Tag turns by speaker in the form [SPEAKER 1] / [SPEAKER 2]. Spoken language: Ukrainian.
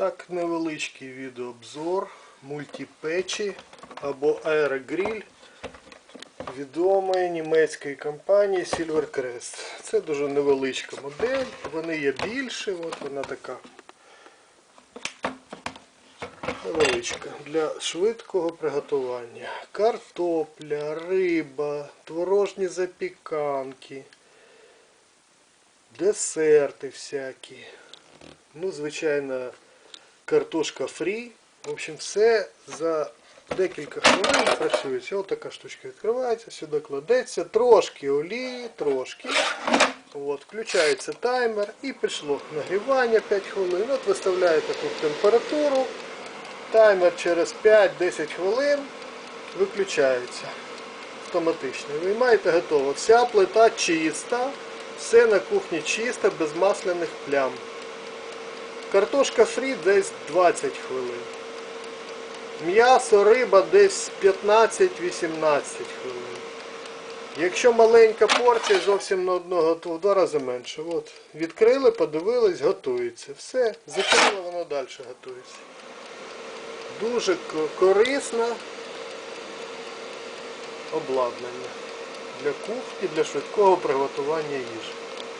[SPEAKER 1] Так, невеличкий відеообзор мультипечі або аерогріль відомої німецької компанії Silvercrest. Це дуже невеличка модель, вони є більші, от вона така невеличка для швидкого приготування. Картопля, риба, творожні запіканки, десерти всякі. Ну, звичайно, картошка фрі. В общем, все за декілька хвилин працюється. Ось така штучка відкривається, сюди кладеться, трошки олії, трошки. От, включається таймер і пішло нагрівання 5 хвилин. От виставляєте тут температуру. Таймер через 5-10 хвилин виключається автоматично. Ви маєте готово. Вся плита чиста, все на кухні чисто, без масляних плям. Картошка фрі десь 20 хвилин. М'ясо, риба десь 15-18 хвилин. Якщо маленька порція, зовсім на одного, то в два рази менше. От. Відкрили, подивились, готується. Все, закрили, воно далі готується. Дуже корисне обладнання для кухні, для швидкого приготування їжі.